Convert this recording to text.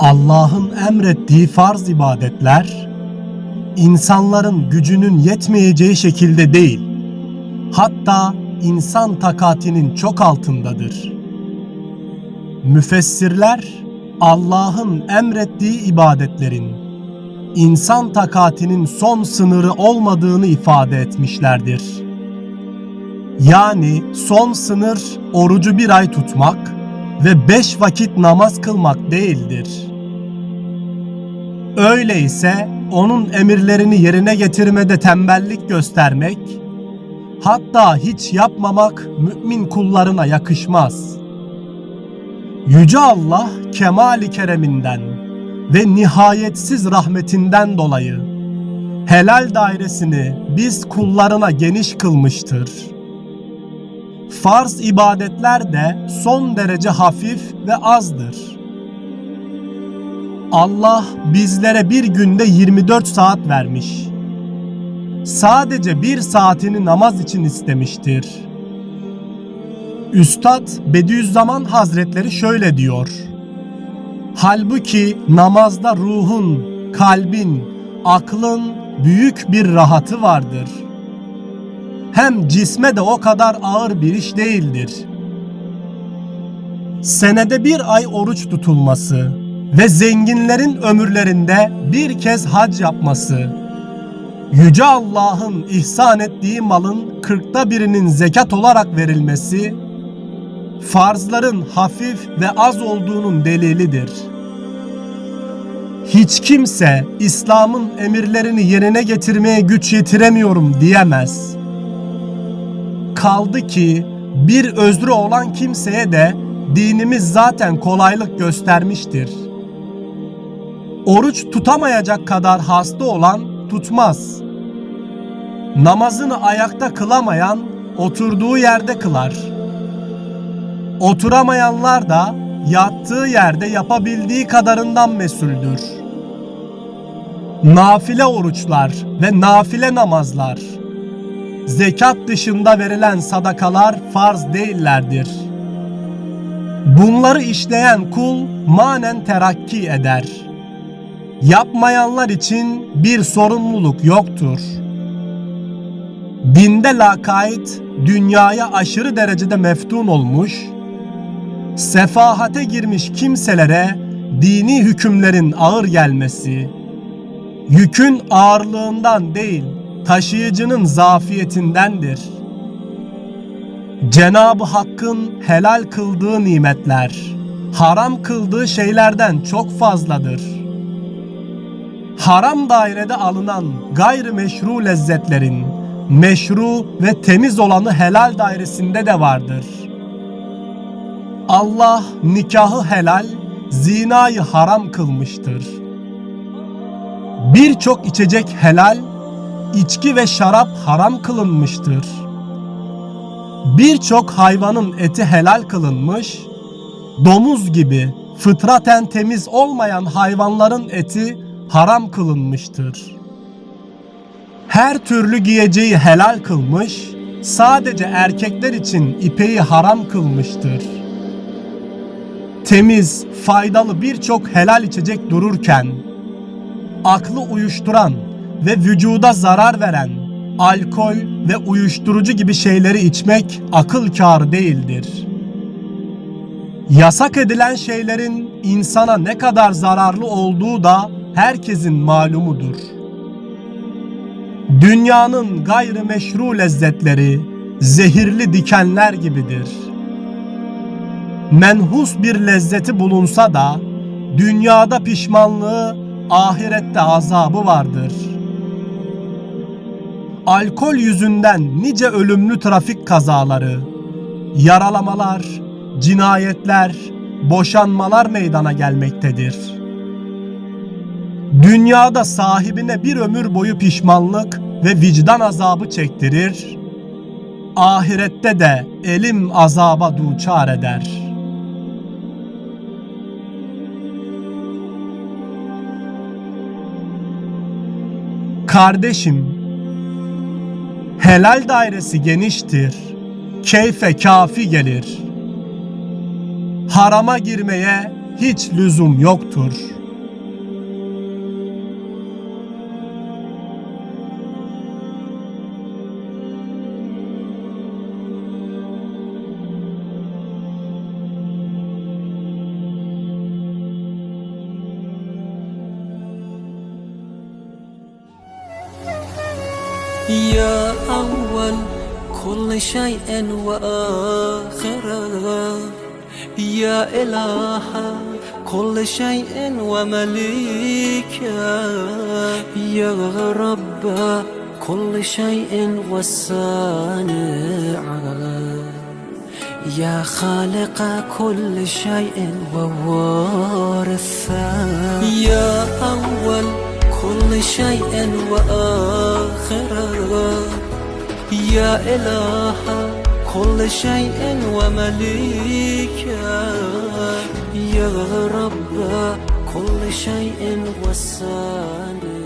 Allah'ın emrettiği farz ibadetler insanların gücünün yetmeyeceği şekilde değil, hatta insan takatinin çok altındadır. Müfessirler Allah'ın emrettiği ibadetlerin insan takatinin son sınırı olmadığını ifade etmişlerdir. Yani son sınır orucu bir ay tutmak ve beş vakit namaz kılmak değildir. Öyleyse onun emirlerini yerine getirmede tembellik göstermek, hatta hiç yapmamak mümin kullarına yakışmaz. Yüce Allah kemali kereminden ve nihayetsiz rahmetinden dolayı helal dairesini biz kullarına geniş kılmıştır. Farz ibadetler de son derece hafif ve azdır. Allah bizlere bir günde 24 saat vermiş. Sadece bir saatini namaz için istemiştir. Üstad Bediüzzaman Hazretleri şöyle diyor. Halbuki namazda ruhun, kalbin, aklın büyük bir rahatı vardır. Hem cisme de o kadar ağır bir iş değildir. Senede bir ay oruç tutulması ve zenginlerin ömürlerinde bir kez hac yapması, Yüce Allah'ın ihsan ettiği malın kırkta birinin zekat olarak verilmesi, farzların hafif ve az olduğunun delilidir. Hiç kimse İslam'ın emirlerini yerine getirmeye güç yetiremiyorum diyemez. Kaldı ki bir özrü olan kimseye de dinimiz zaten kolaylık göstermiştir. Oruç tutamayacak kadar hasta olan tutmaz. Namazını ayakta kılamayan oturduğu yerde kılar.'' Oturamayanlar da yattığı yerde yapabildiği kadarından mesuldür. Nafile oruçlar ve nafile namazlar, zekat dışında verilen sadakalar farz değillerdir. Bunları işleyen kul manen terakki eder. Yapmayanlar için bir sorumluluk yoktur. Dinde lakayt dünyaya aşırı derecede meftun olmuş, sefahate girmiş kimselere dini hükümlerin ağır gelmesi, yükün ağırlığından değil, taşıyıcının zafiyetindendir. Cenab-ı Hakk'ın helal kıldığı nimetler, haram kıldığı şeylerden çok fazladır. Haram dairede alınan gayrimeşru lezzetlerin meşru ve temiz olanı helal dairesinde de vardır.'' Allah nikahı helal, zinayı haram kılmıştır. Birçok içecek helal, içki ve şarap haram kılınmıştır. Birçok hayvanın eti helal kılınmış, domuz gibi fıtraten temiz olmayan hayvanların eti haram kılınmıştır. Her türlü giyeceği helal kılmış, sadece erkekler için ipeyi haram kılmıştır.'' temiz, faydalı birçok helal içecek dururken aklı uyuşturan ve vücuda zarar veren alkol ve uyuşturucu gibi şeyleri içmek akıl kârı değildir. Yasak edilen şeylerin insana ne kadar zararlı olduğu da herkesin malumudur. Dünyanın gayrimeşru lezzetleri zehirli dikenler gibidir.'' menhus bir lezzeti bulunsa da dünyada pişmanlığı, ahirette azabı vardır. Alkol yüzünden nice ölümlü trafik kazaları, yaralamalar, cinayetler, boşanmalar meydana gelmektedir. Dünyada sahibine bir ömür boyu pişmanlık ve vicdan azabı çektirir, ahirette de elim azaba duçar eder.'' Kardeşim, helal dairesi geniştir, keyfe kafi gelir. Harama girmeye hiç lüzum yoktur. يا أول كل شيء وآخره. يا إله كل شيء ومليكه. يا رب كل شيء وصانعه. يا خالق كل شيء ووارثه. يا أول كل شيء وآخره يا إله كل شيء ومليكه يا رب كل شيء وصانعه